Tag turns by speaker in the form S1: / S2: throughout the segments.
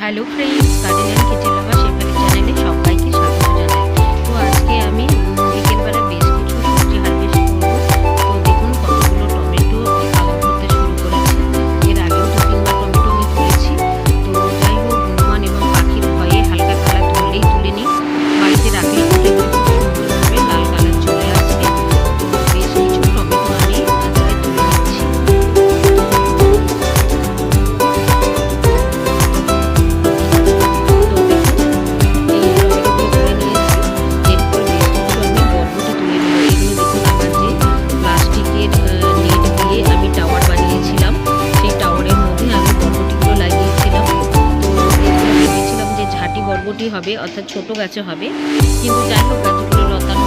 S1: Hello friends garden and kitchen lover Shefali চ্যানেলে গুটি হবে অর্থাৎ ছোট গাছে হবে। কিন্তু যাই হোক গাছগুলো লতানো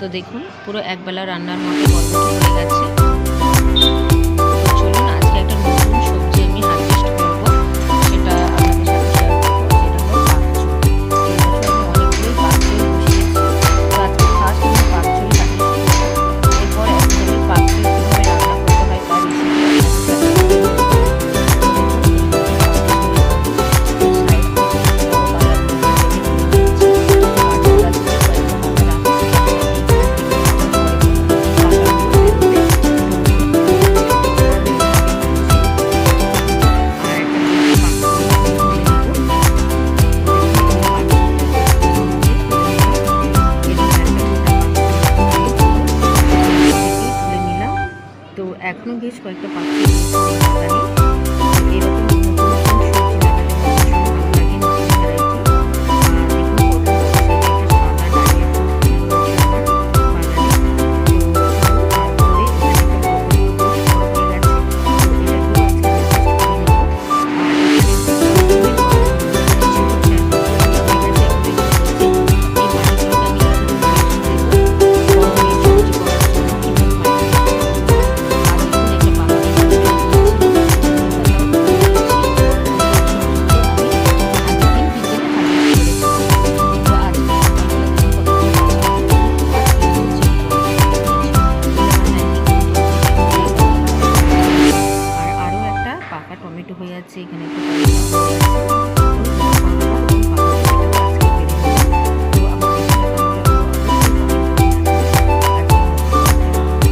S1: তো দেখুন পুরো একবেলা রান্নার মতো মতো হয়ে গেছে। এখনও বেশ কয়েকটা পাখি হয়ে আছে এখানে